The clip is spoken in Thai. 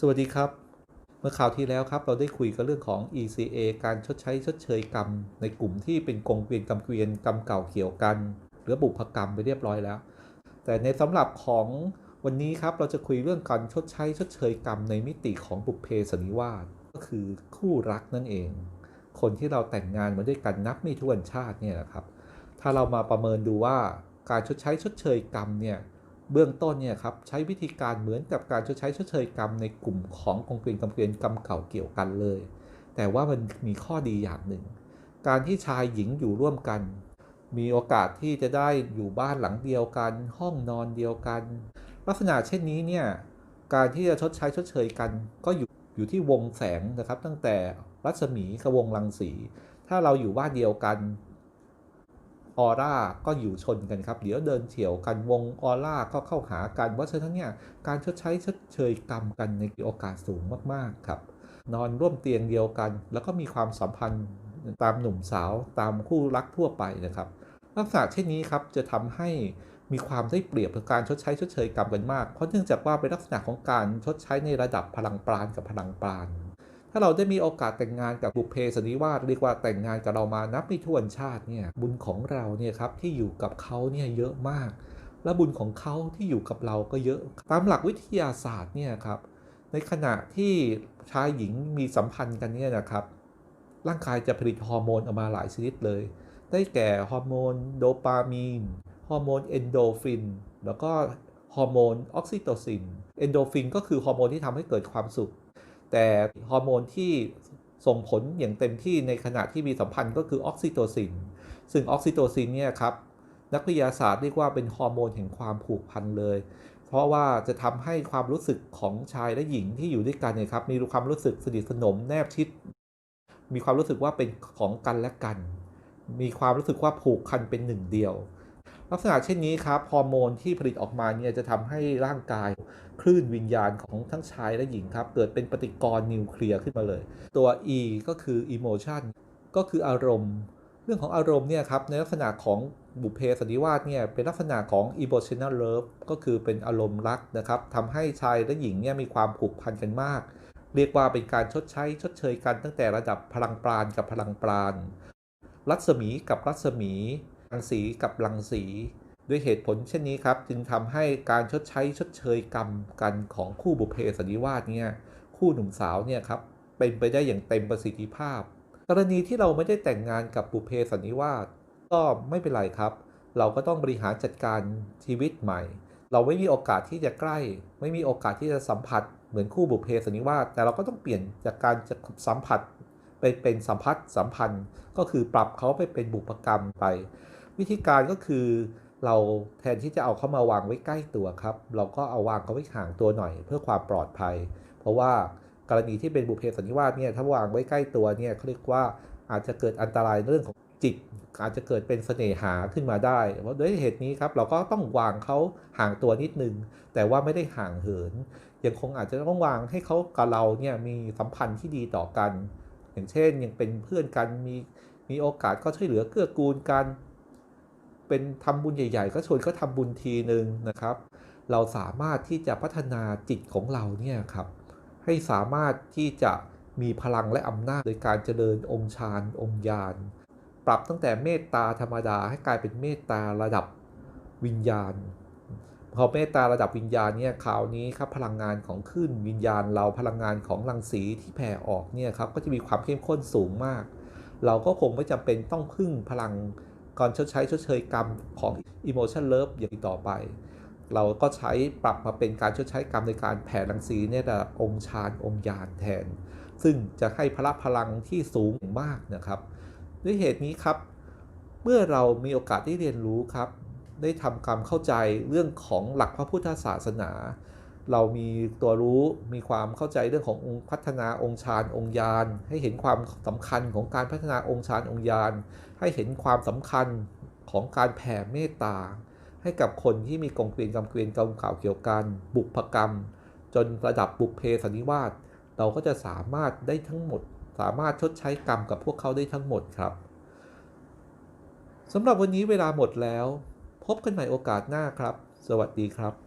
สวัสดีครับ เมื่อคราวที่แล้วครับเราได้คุยกันเรื่องของ ECA การชดใช้ชดเชยกรรม ในกลุ่มที่เป็นกงเกวียนกรรมเกวียนกรรมเก่าเกี่ยวกัน หรือบุพกรรมไปเรียบร้อยแล้ว แต่ในสำหรับของวันนี้ครับเราจะคุยเรื่องการชดใช้ชดเชยกรรมในมิติของบุพเพสนิวาสก็คือคู่รักนั่นเอง คนที่เราแต่งงานมาด้วยกันนับไม่ถ้วนชาติเนี่ยนะครับ ถ้าเรามาประเมินดูว่าการชดใช้ชดเชยกรรมเนี่ย เบื้องต้นเนี่ยครับใช้วิธีการเหมือนกับการชดใช้ชดเชยกรรมในกลุ่มของกองเกวียนกำเกวียนกรรมเก่าเกี่ยวกันเลย แต่ว่ามันมีข้อดีอย่างหนึ่ง การที่ชายหญิงอยู่ร่วมกัน มีโอกาสที่จะได้อยู่บ้านหลังเดียวกัน ห้องนอนเดียวกัน ลักษณะเช่นนี้เนี่ยการที่จะชดใช้ชดเชยกัน ก็อยู่อยู่ที่วงแสงนะครับ ตั้งแต่รัศมีกับวงรังสี ถ้าเราอยู่บ้านเดียวกัน ออร่าก็อยู่ชนกันครับ เดี๋ยวเดินเฉียวกันวงออร่าก็เข้าหากันเพราะฉะนั้นเนี่ยการชดใช้ชดเชยกรรมกันในโอกาสสูงมากๆครับ นอนร่วมเตียงเดียวกัน แล้วก็มีความสัมพันธ์ตามหนุ่มสาวตามคู่รักทั่วไปนะครับลักษณะเช่นนี้ครับจะทำให้มีความได้เปรียบกับการชดใช้ชดเชยกรรมกันมาก เพราะเนื่องจากว่าเป็นลักษณะของการชดใช้ในระดับพลังปราณกับพลังปราณ ถ้าเราได้มีโอกาสแต่งงานกับบุพเพสนิวาสเรียกว่าแต่งงานกับเรามานับไม่ถ้วนชาติเนี่ยบุญของเราเนี่ยครับที่อยู่กับเขาเนี่ยเยอะมาก และบุญของเขาที่อยู่กับเราก็เยอะ ตามหลักวิทยาศาสตร์เนี่ยครับในขณะที่ชายหญิงมีสัมพันธ์กันเนี่ยนะครับ ร่างกายจะผลิตฮอร์โมนออกมาหลายชนิดเลย ได้แก่ฮอร์โมนโดปามีนฮอร์โมนเอนโดฟินแล้วก็ฮอร์โมนออกซิโตซิน เอนโดฟินก็คือฮอร์โมนที่ทำให้เกิดความสุข แต่ฮอร์โมนที่ส่งผลอย่างเต็มที่ในขณะที่มีสัมพันธ์ก็คือออกซิโตซิน ซึ่งออกซิโตซินเนี่ยครับนักวิทยาศาสตร์เรียกว่าเป็นฮอร์โมนแห่งความผูกพันเลย เพราะว่าจะทำให้ความรู้สึกของชายและหญิงที่อยู่ด้วยกันเนี่ยครับมีความรู้สึกสนิทสนมแนบชิด มีความรู้สึกว่าเป็นของกันและกัน มีความรู้สึกว่าผูกพันเป็นหนึ่งเดียว ลักษณะเช่นนี้ครับฮอร์โมนที่ผลิตออกมาเนี่ยจะทำให้ร่างกาย ลื่นวิญญาณของทั้งชายและหญิงครับ เกิดเป็นปฏิกรณ์นิวเคลียร์ขึ้นมาเลย ตัว E ก็คือ emotion ก็คืออารมณ์ เรื่องของอารมณ์เนี่ยครับในลักษณะของบุพเพสันนิวาสเนี่ยเป็นลักษณะของ emotional love ก็คือเป็นอารมณ์รักนะครับทำให้ชายและหญิงเนี่ยมีความผูกพันกันมาก เรียกว่าเป็นการชดใช้ชดเชยกันตั้งแต่ระดับพลังปราณกับพลังปราณรัศมีกับรัศมีรังสีกับรังสี ด้วยเหตุผลเช่นนี้ครับ จึงทำให้การชดใช้ชดเชยกรรมกันของคู่บุพเพสันนิวาสเนี่ยคู่หนุ่มสาวเนี่ยครับเป็นไปได้อย่างเต็มประสิทธิภาพ กรณีที่เราไม่ได้แต่งงานกับบุพเพสันนิวาสก็ไม่เป็นไรครับ เราก็ต้องบริหารจัดการชีวิตใหม่ เราไม่มีโอกาสที่จะใกล้ ไม่มีโอกาสที่จะสัมผัสเหมือนคู่บุพเพสันนิวาสแต่เราก็ต้องเปลี่ยนจากการจะสัมผัสไปเป็นสัมพัทธ์สัมพันธ์ ก็คือปรับเขาไปเป็นบุพกรรมไป วิธีการก็คือ เราแทนที่จะเอาเขามาวางไว้ใกล้ตัวครับ เราก็เอาวางเขาไว้ห่างตัวหน่อย เพื่อความปลอดภัย เพราะว่ากรณีที่เป็นบุพเพสันนิวาสเนี่ยถ้าวางไว้ใกล้ตัวเนี่ยเขาเรียกว่าอาจจะเกิดอันตรายเรื่องของจิต อาจจะเกิดเป็นเสน่หาขึ้นมาได้ เพราะด้วยเหตุนี้ครับเราก็ต้องวางเขาห่างตัวนิดนึง แต่ว่าไม่ได้ห่างเหิน ยังคงอาจจะต้องวางให้เขากับเราเนี่ยมีสัมพันธ์ที่ดีต่อกัน อย่างเช่นยังเป็นเพื่อนกันมีมีโอกาสก็ช่วยเหลือเกื้อกูลกัน เป็นทำบุญใหญ่ ๆ ก็ชวนเขาทำบุญทีหนึ่งนะครับ เราสามารถที่จะพัฒนาจิตของเราเนี่ยครับให้สามารถที่จะมีพลังและอำนาจโดยการเจริญองค์ฌานองค์ญาณปรับตั้งแต่เมตตาธรรมดาให้กลายเป็นเมตตาระดับวิญญาณ พอเมตตาระดับวิญญาณเนี่ยคราวนี้ครับพลังงานของขึ้นวิญญาณเราพลังงานของรังสีที่แผ่ออกเนี่ยครับก็จะมีความเข้มข้นสูงมาก เราก็คงไม่จำเป็นต้องพึ่งพลัง ก่อนชดใช้ชดเชยกรรมของ emotion love อย่างต่อไป เราก็ใช้ปรับมาเป็นการชดใช้กรรมในการแผ่รังสีเนี่ยระดับองค์ฌานองค์ญาณแทน ซึ่งจะให้พละพลังที่สูงมากนะครับ ด้วยเหตุนี้ครับ เมื่อเรามีโอกาสได้เรียนรู้ครับ ได้ทำความเข้าใจเรื่องของหลักพระพุทธศาสนา เรามีตัวรู้มีความเข้าใจเรื่องขององค์พัฒนาองค์ฌานองค์ญาณให้เห็นความสำคัญของการพัฒนาองค์ฌานองค์ญาณให้เห็นความสำคัญของการแผ่เมตตา ให้กับคนที่มีกองเกวียนกำเกวียนกำข่าวเกี่ยวกัน บุพกรรม จนระดับบุพเพสันนิวาสเราก็จะสามารถได้ทั้งหมด สามารถชดใช้กรรมกับพวกเขาได้ทั้งหมดครับสำหรับวันนี้เวลาหมดแล้ว พบกันใหม่โอกาสหน้าครับ สวัสดีครับ